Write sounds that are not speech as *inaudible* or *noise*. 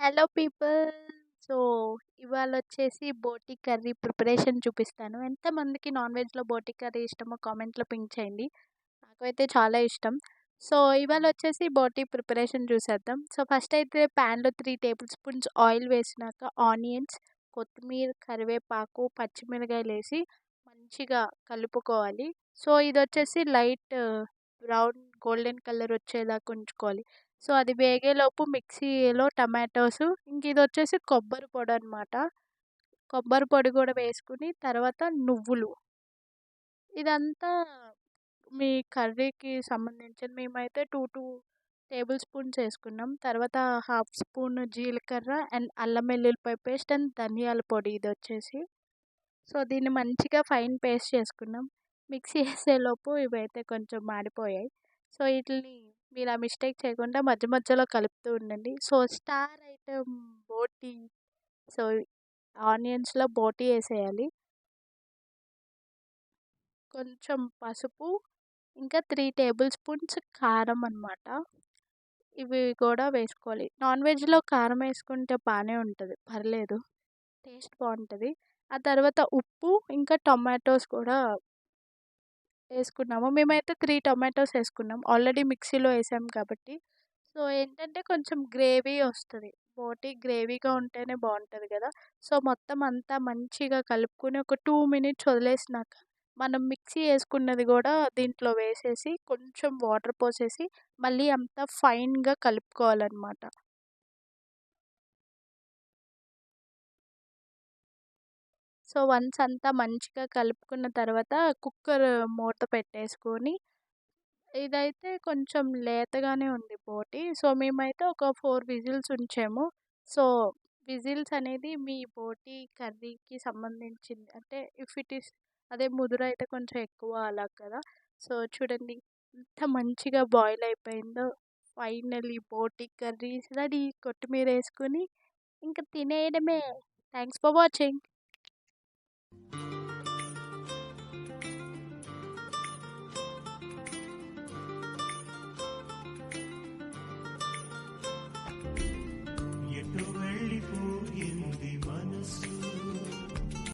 Hello people. So ఇవాళ వచ్చేసి బోటి కర్రీ ప్రిపరేషన్ చూపిస్తాను. ఎంతమందికి నాన్ వెజ్లో బోటి కర్రీ ఇష్టమో కామెంట్లో పింక్ చేయండి. నాకైతే చాలా ఇష్టం. సో ఇవాళ వచ్చేసి బోటి ప్రిపరేషన్ చూసేద్దాం. సో ఫస్ట్ అయితే ప్యాన్లో త్రీ టేబుల్ స్పూన్స్ ఆయిల్ వేసినాక ఆనియన్స్ కొత్తిమీర కరివేపాకు పచ్చిమిరకాయలు వేసి మంచిగా కలుపుకోవాలి. సో ఇది వచ్చేసి లైట్ బ్రౌన్ గోల్డెన్ కలర్ వచ్చేదాకా ఉంచుకోవాలి. సో అది వేగేలోపు మిక్సీలో టమాటోస్ ఇంక ఇది వచ్చేసి కొబ్బరి పొడి అనమాట కొబ్బరి పొడి కూడా వేసుకుని తర్వాత నువ్వులు. ఇదంతా మీ కర్రీకి సంబంధించిన మేమైతే టూ టూ టేబుల్ స్పూన్స్ వేసుకున్నాం. తర్వాత హాఫ్ స్పూన్ జీలకర్ర అండ్ అల్లం వెల్లుల్లిపాయ పేస్ట్ అండ్ ధనియాల పొడి ఇది వచ్చేసి సో దీన్ని మంచిగా ఫైన్ పేస్ట్ చేసుకున్నాం. మిక్సీ *laughs* వేసేలోపు ఇవైతే కొంచెం మాడిపోయాయి. సో వీటిని మీరు ఆ మిస్టేక్ చేయకుండా మధ్య మధ్యలో కలుపుతూ ఉండండి. సో స్టార్ ఐటమ్ బోటి సో ఆనియన్స్లో బోటీ వేసేయాలి కొంచెం పసుపు ఇంకా త్రీ టేబుల్ స్పూన్స్ కారం అనమాట ఇవి కూడా వేసుకోవాలి. నాన్ వెజ్లో కారం వేసుకుంటే బాగానే ఉంటుంది. పర్లేదు టేస్ట్ బాగుంటుంది ఆ తర్వాత ఉప్పు ఇంకా టొమాటోస్ కూడా వేసుకున్నాము. మేమైతే త్రీ టొమాటోస్ వేసుకున్నాం. ఆల్రెడీ మిక్సీలో వేసాం కాబట్టి. సో ఏంటంటే కొంచెం గ్రేవీ వస్తుంది. బోటి గ్రేవీగా ఉంటేనే బాగుంటుంది కదా. సో మొత్తం అంతా మంచిగా కలుపుకుని ఒక టూ మినిట్స్ వదిలేసినాక మనం మిక్సీ వేసుకున్నది కూడా దీంట్లో వేసేసి కొంచెం వాటర్ పోసేసి మళ్ళీ అంతా ఫైన్గా కలుపుకోవాలన్నమాట. సో వన్స్ అంతా మంచిగా కలుపుకున్న తర్వాత కుక్కర్ మూత పెట్టేసుకొని ఇదైతే కొంచెం లేతగానే ఉంది బోటి సో మేమైతే ఒక ఫోర్ విజిల్స్ ఉంచాము. సో విజిల్స్ అనేది మీ బోటి కర్రీకి సంబంధించింది. అంటే ఇఫ్ ఇట్ ఈస్ అదే ముదురు అయితే కొంచెం ఎక్కువ అలా కదా. సో చూడండి ఎంత మంచిగా బాయిల్ అయిపోయిందో. ఫైనలీ బోటి కర్రీ రెడీ కొత్తిమీర వేసుకొని ఇంకా తినేయడమే. Thanks for watching.